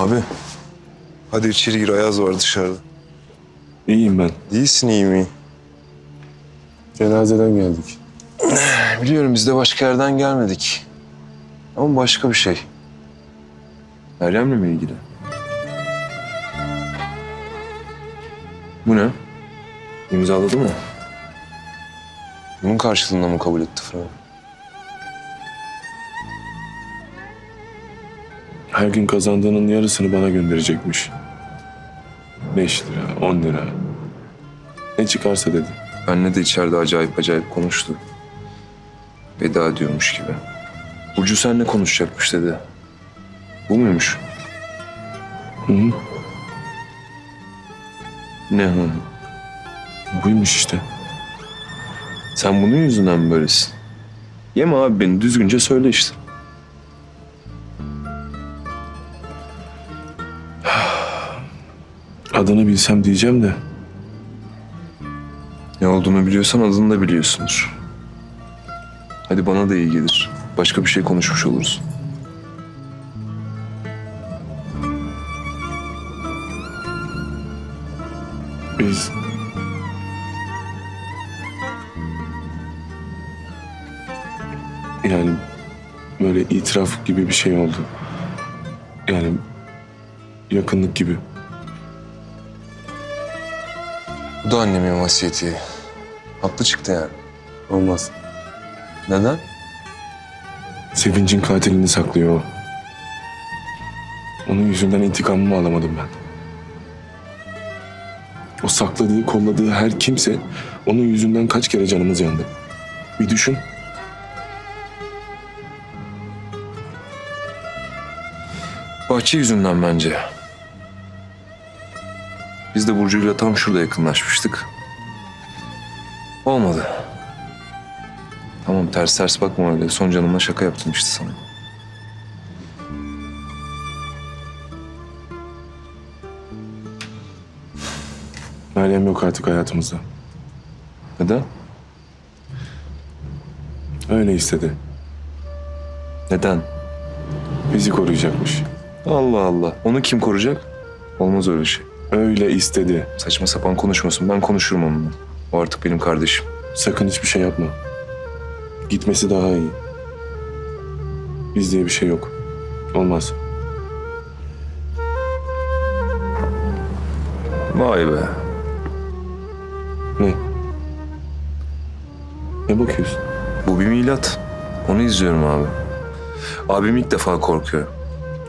Abi. Hadi içeri gir Ayaz var dışarıda. İyiyim ben. Değilsin iyi mi? Cenazeden geldik. Biliyorum biz de başka yerden gelmedik. Ama başka bir şey. Meryem'le mi ilgili? Bu ne? İmzaladı mı? Bunun karşılığında mı kabul etti Fırat? Her gün kazandığının yarısını bana gönderecekmiş. Beş lira, on lira. Ne çıkarsa dedi. Benle de içeride acayip acayip konuştu. Veda ediyormuş gibi. Burcu seninle konuşacakmış dedi. Bu muymuş? Hı hı. Ne hı? Buymuş işte. Sen bunun yüzünden mi böylesin? Yeme abi beni düzgünce söyle işte. Adını bilsem diyeceğim de. Ne olduğunu biliyorsan adını da biliyorsundur. Hadi bana da iyi gelir. Başka bir şey konuşmuş oluruz. Biz... Yani böyle itiraf gibi bir şey oldu. Yani yakınlık gibi. Bu da annemin vasiyeti. Haklı çıktı yani. Olmaz. Neden? Sevinç'in katilini saklıyor o. Onun yüzünden intikamımı alamadım ben. O sakladığı, kolladığı her kimse onun yüzünden kaç kere canımız yandı. Bir düşün. Bahçe yüzünden bence. Biz de Burcu'yla tam şurada yakınlaşmıştık. Olmadı. Tamam ters ters bakma öyle. Son canımla şaka yaptım işte sana. Meryem yok artık hayatımızda. Neden? Öyle istedi. Neden? Bizi koruyacakmış. Allah Allah. Onu kim koruyacak? Olmaz öyle şey. Öyle istedi. Saçma sapan konuşmasın. Ben konuşurum onunla. O artık benim kardeşim. Sakın hiçbir şey yapma. Gitmesi daha iyi. Biz diye bir şey yok. Olmaz. Vay be. Ne? Ne bakıyorsun? Bu bir milat. Onu izliyorum abi. Abim ilk defa korkuyor.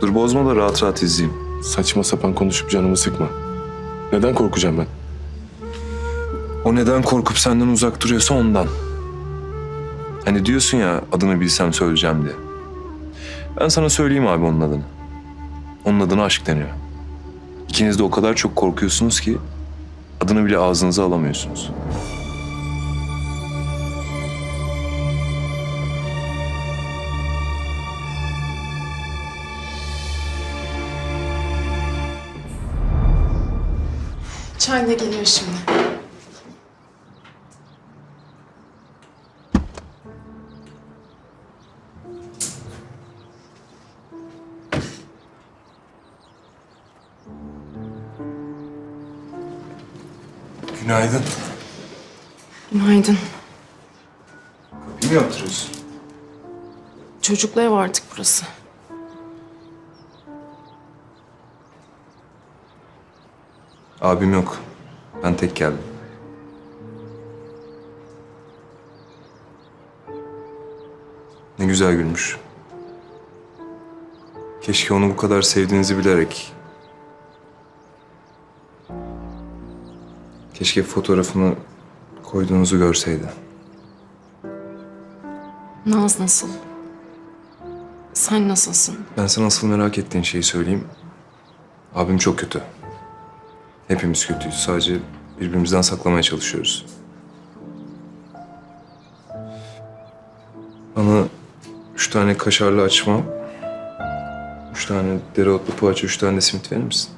Dur bozma da rahat rahat izleyeyim. Saçma sapan konuşup canımı sıkma. Neden korkacağım ben? O neden korkup senden uzak duruyorsa ondan. Hani diyorsun ya adını bilsem söyleyeceğim diye. Ben sana söyleyeyim abi onun adını. Onun adına aşk deniyor. İkiniz de o kadar çok korkuyorsunuz ki adını bile ağzınıza alamıyorsunuz. Çay da geliyor şimdi. Günaydın. Günaydın. Kapıyı mı yaptırıyorsun? Çocuklu ev artık burası. Abim yok. Ben tek geldim. Ne güzel gülmüş. Keşke onu bu kadar sevdiğinizi bilerek... Keşke fotoğrafını koyduğunuzu görseydi. Naz nasıl? Sen nasılsın? Ben sana asıl merak ettiğin şeyi söyleyeyim. Abim çok kötü. Hepimiz kötüyüz. Sadece birbirimizden saklamaya çalışıyoruz. Bana üç tane kaşarlı açma, üç tane dereotlu poğaça, üç tane de simit verir misin?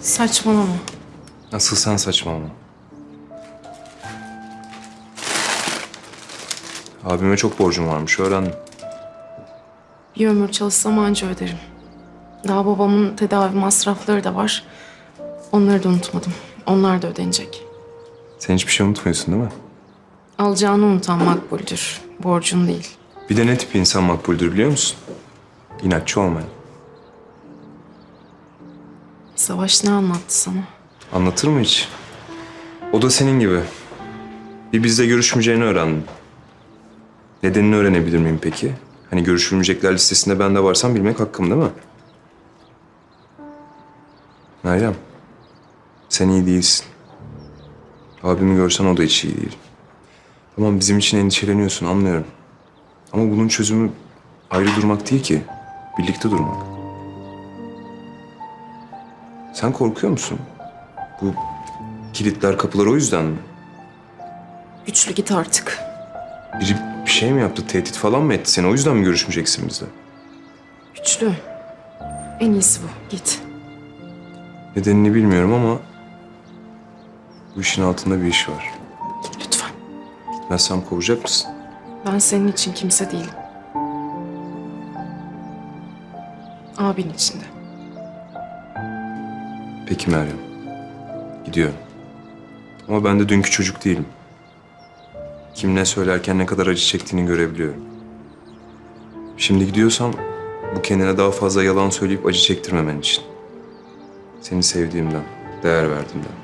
Saçmalama. Asıl sen saçmalama. Abime çok borcum varmış öğrendim. Bir ömür çalışsam anca öderim. Daha babamın tedavi masrafları da var. Onları da unutmadım. Onlar da ödenecek. Sen hiçbir şey unutmuyorsun değil mi? Alacağını unutan makbuldür. Borcun değil. Bir de ne tip insan makbuldür biliyor musun? İnatçı olmayan. Savaş ne anlattı sana? Anlatır mı hiç? O da senin gibi. Bir bizle görüşmeyeceğini öğrendim. Nedenini öğrenebilir miyim peki? Hani görüşülmeyecekler listesinde ben de varsam bilmek hakkım değil mi? Meryem, sen iyi değilsin. Abimi görsen o da hiç iyi değil. Tamam bizim için endişeleniyorsun anlıyorum. Ama bunun çözümü ayrı durmak değil ki. Birlikte durmak. Sen korkuyor musun? Bu kilitler kapılar o yüzden mi? Güçlü git artık. Biri bir şey mi yaptı? Tehdit falan mı etti seni? O yüzden mi görüşmeyeceksin bizle? Güçlü. En iyisi bu. Git. Nedenini bilmiyorum ama... Bu işin altında bir iş var. Git lütfen. Gitmezsem kovacak mısın? Ben senin için kimse değilim. Abin için de. Peki Meryem. Gidiyorum. Ama ben de dünkü çocuk değilim. Kim ne söylerken ne kadar acı çektiğini görebiliyorum. Şimdi gidiyorsam bu kendine daha fazla yalan söyleyip acı çektirmemen için. Seni sevdiğimden, değer verdiğimden.